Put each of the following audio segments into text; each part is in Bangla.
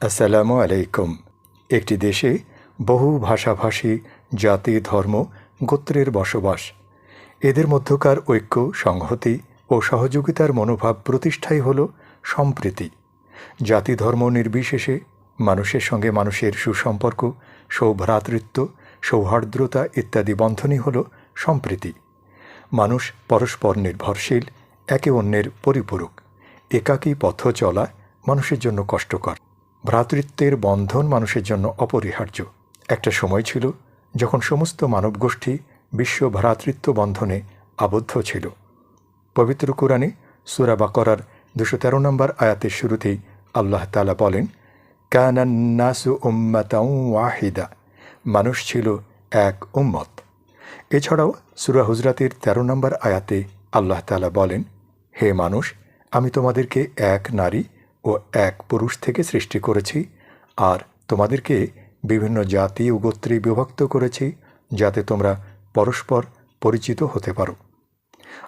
আসসালামু আলাইকুম। একটি দেশে বহু ভাষাভাষী, জাতি, ধর্ম, গোত্রের বসবাস। এদের মধ্যকার ঐক্য, সংহতি ও সহযোগিতার মনোভাব প্রতিষ্ঠাই হল সম্প্রীতি। জাতি ধর্ম নির্বিশেষে মানুষের সঙ্গে মানুষের সুসম্পর্ক, সৌভ্রাতৃত্ব, সৌহার্দ্রতা ইত্যাদি বন্ধনই হল সম্প্রীতি। মানুষ পরস্পর নির্ভরশীল, একে অন্যের পরিপূরক। একাকী পথ চলা মানুষের জন্য কষ্টকর। ভ্রাতৃত্বের বন্ধন মানুষের জন্য অপরিহার্য। একটা সময় ছিল যখন সমস্ত মানবগোষ্ঠী বিশ্ব ভ্রাতৃত্ব বন্ধনে আবদ্ধ ছিল। পবিত্র কোরআনে সুরা বাকরার দুশো তেরো নম্বর আয়াতের শুরুতেই আল্লাহ তালা বলেন কানান্নাসু উম্মাতাউ ওয়াহিদা মানুষ ছিল এক উম্মত। এছাড়াও সুরা হুজরাতের তেরো নম্বর আয়াতে আল্লাহ তালা বলেন, হে মানুষ, আমি তোমাদেরকে এক নারী ও এক পুরুষ থেকে সৃষ্টি করেছি, আর তোমাদেরকে বিভিন্ন জাতি ও গোত্রে বিভক্ত করেছি, যাতে তোমরা পরস্পর পরিচিত হতে পারো।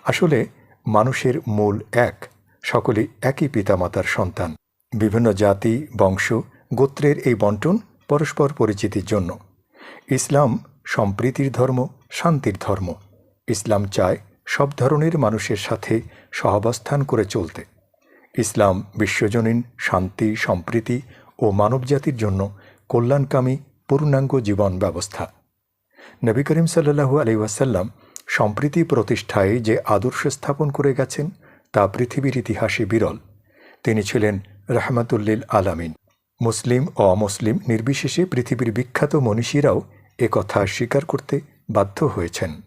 আসলে মানুষের মূল এক সকলেই একই পিতামাতার সন্তান। বিভিন্ন জাতি, বংশ, গোত্রের এই বন্টন পরস্পর পরিচিতির জন্য। ইসলাম সম্প্রীতির ধর্ম, শান্তির ধর্ম। ইসলাম চায় সব ধরনের মানুষের সাথে সহাবস্থান করে চলতে। ইসলাম বিশ্বজনীন, শান্তি, সম্প্রীতি ও মানবজাতির জন্য কল্যাণকামী পূর্ণাঙ্গ জীবন ব্যবস্থা। নবী করিম সাল্লু আলি ওয়াসাল্লাম সম্প্রীতি প্রতিষ্ঠায় যে আদর্শ স্থাপন করে গেছেন, তা পৃথিবীর ইতিহাসে বিরল। তিনি ছিলেন রাহমাতুল্লিল আলামিন। মুসলিম ও অমুসলিম নির্বিশেষে পৃথিবীর বিখ্যাত মনীষীরাও কথা স্বীকার করতে বাধ্য হয়েছেন।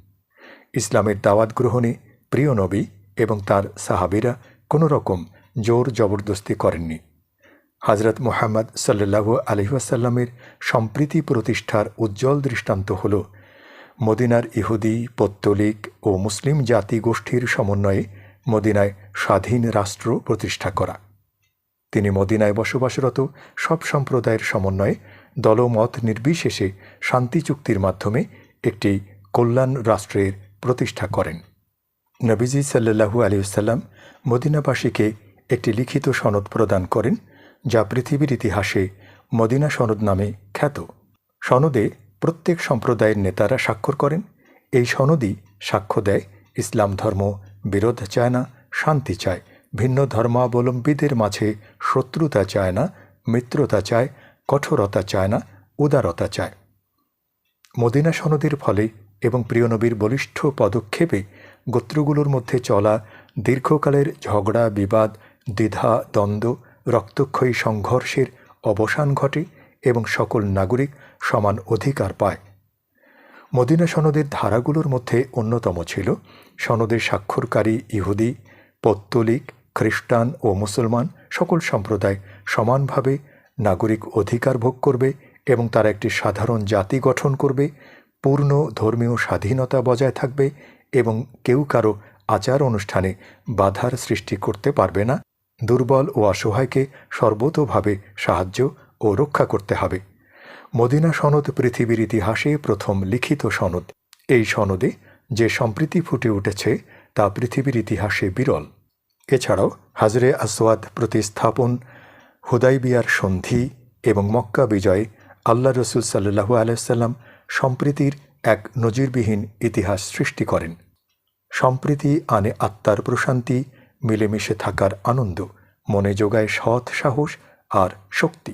ইসলামের দাওয়াত গ্রহণে প্রিয় নবী এবং তার সাহাবিরা কোনো রকম জোর জবরদস্তি করেননি। হজরত মোহাম্মদ সাল্লাহ আলহিহাসাল্লামের সম্প্রীতি প্রতিষ্ঠার উজ্জ্বল দৃষ্টান্ত হল মদিনার ইহুদি, পত্তলিক ও মুসলিম জাতি গোষ্ঠীর সমন্বয়ে মদিনায় স্বাধীন রাষ্ট্র প্রতিষ্ঠা করা। তিনি মদিনায় বসবাসরত সব সম্প্রদায়ের সমন্বয়ে দলমত নির্বিশেষে শান্তি চুক্তির মাধ্যমে একটি কল্যাণ রাষ্ট্রের প্রতিষ্ঠা করেন। নবীজি সাল্লু আলিউসাল্লাম মদিনাবাসীকে একটি লিখিত সনদ প্রদান করেন, যা পৃথিবীর ইতিহাসে মদিনা সনদ নামে খ্যাত। সনদে প্রত্যেক সম্প্রদায়ের নেতারা স্বাক্ষর করেন। এই সনদই সাক্ষ্য দেয়, ইসলাম ধর্ম বিরোধ চায় না, শান্তি চায়। ভিন্ন ধর্মাবলম্বীদের মাঝে শত্রুতা চায় না, মিত্রতা চায়, কঠোরতা চায় না, উদারতা চায়। মদিনা সনদের ফলে এবং প্রিয়নবীর বলিষ্ঠ পদক্ষেপে গোত্রগুলোর মধ্যে চলা দীর্ঘকালের ঝগড়া, বিবাদ দ্বিধা, দ্বন্দ্ব, রক্তক্ষয়ী সংঘর্ষের অবসান ঘটে এবং সকল নাগরিক সমান অধিকার পায়। মদিনা সনদের ধারাগুলোর মধ্যে অন্যতম ছিল সনদের স্বাক্ষরকারী ইহুদি, পত্তলিক, খ্রিস্টান ও মুসলমান সকল সম্প্রদায় সমানভাবে নাগরিক অধিকার ভোগ করবে এবং তারা একটি সাধারণ জাতি গঠন করবে, পূর্ণ ধর্মীয় স্বাধীনতা বজায় থাকবে এবং কেউ কারও আচার অনুষ্ঠানে বাধার সৃষ্টি করতে পারবে না। দুর্বল ও অসহায়কে সর্বতোভাবে সাহায্য ও রক্ষা করতে হবে। মদিনা সনদ পৃথিবীর ইতিহাসে প্রথম লিখিত সনদ। এই সনদে যে সম্প্রীতি ফুটে উঠেছে, তা পৃথিবীর ইতিহাসে বিরল। এছাড়াও হাজরে আসওয়াদ প্রতিস্থাপন, হুদাইবিয়ার সন্ধি এবং মক্কা বিজয়ে আল্লাহ রসুল সাল্লু আলাইসাল্লাম সম্প্রীতির এক নজিরবিহীন ইতিহাস সৃষ্টি করেন। সম্প্রীতি আনে আত্মার প্রশান্তি মিলেমিশে থাকার আনন্দ, মনে যোগায় সৎ সাহস আর শক্তি।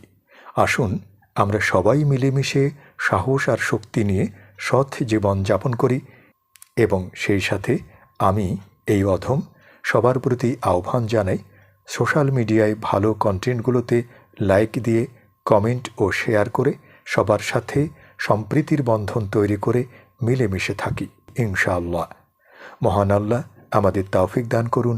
আসুন, আমরা সবাই মিলেমিশে সাহস আর শক্তি নিয়ে সৎ জীবন যাপন করি এবং সেই সাথে আমি, এই অধম, সবার প্রতি আহ্বান জানাই, সোশ্যাল মিডিয়ায় ভালো কন্টেন্টগুলোতে লাইক দিয়ে, কমেন্ট ও শেয়ার করে সবার সাথে সম্প্রীতির বন্ধন তৈরি করে মিলেমিশে থাকি, ইনশাআল্লাহ। মহান আল্লাহ আমাদের তৌফিক দান করুন।